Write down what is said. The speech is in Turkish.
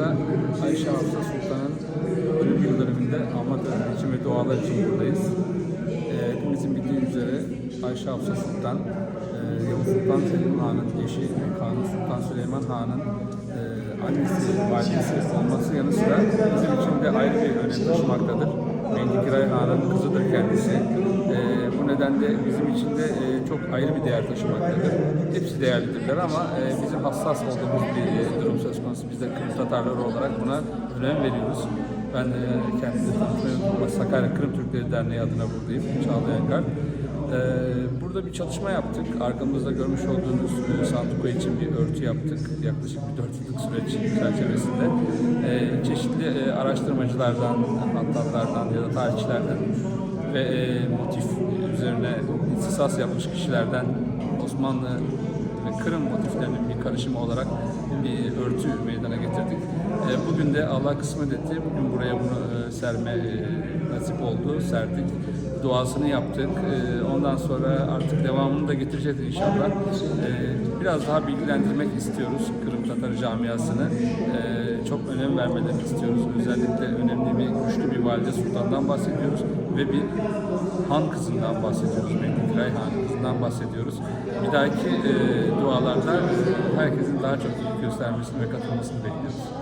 da Ayşe Hafsa Sultan'ın ölüm yıl dönümünde Öğretmen için ve dualar için buradayız. Ee, hepimizin bildiği üzere Ayşe Hafsa Sultan, e, Yavuz Sultan Selim Han'ın eşi ve Kanuni Sultan Süleyman Han'ın e, annesi, validesi olması yanı sıra bizim için de ayrı bir önem taşımaktadır. Mendikiray Han'ın kızıdır kendisi. E, bu nedenle bizim için de e, çok ayrı bir değer taşımaktadır. Hepsi değerlidirler ama e, bizim hassas olduğumuz bir e, durum söz konusu. Biz de Kırım Tatarları olarak buna önem veriyoruz. Ben e, kendimi. Sakarya Kırım Türkleri Derneği adına buradayım. Çağlayan Garp. Ee, burada bir çalışma yaptık. Arkamızda görmüş olduğunuz e, Santuko için bir örtü yaptık. Yaklaşık bir 4 yıllık süreç çerçevesinde. Ee, çeşitli e, araştırmacılardan, hattatlardan ya da tarihçilerden ve e, motif üzerine ihtisas yapmış kişilerden Osmanlı ve Kırım motiflerinin bir karışımı olarak bir örtü meydana getirdik. E, Bugün de Allah kısmet etti. Bugün buraya bunu e, serme e, nasip oldu, serdik. Duasını yaptık. E, Ondan sonra artık devamını da getireceğiz inşallah. E, Biraz daha bilgilendirmek istiyoruz Kırım Tatar camiasını. E, Çok önem vermelerini istiyoruz. Özellikle önemli bir, güçlü bir valide sultandan bahsediyoruz ve bir han kızından bahsediyoruz. Mehmet Han kızından bahsediyoruz. Bir dahaki e, dualarda herkesin daha çok göstermesini ve katılmasını bekliyoruz.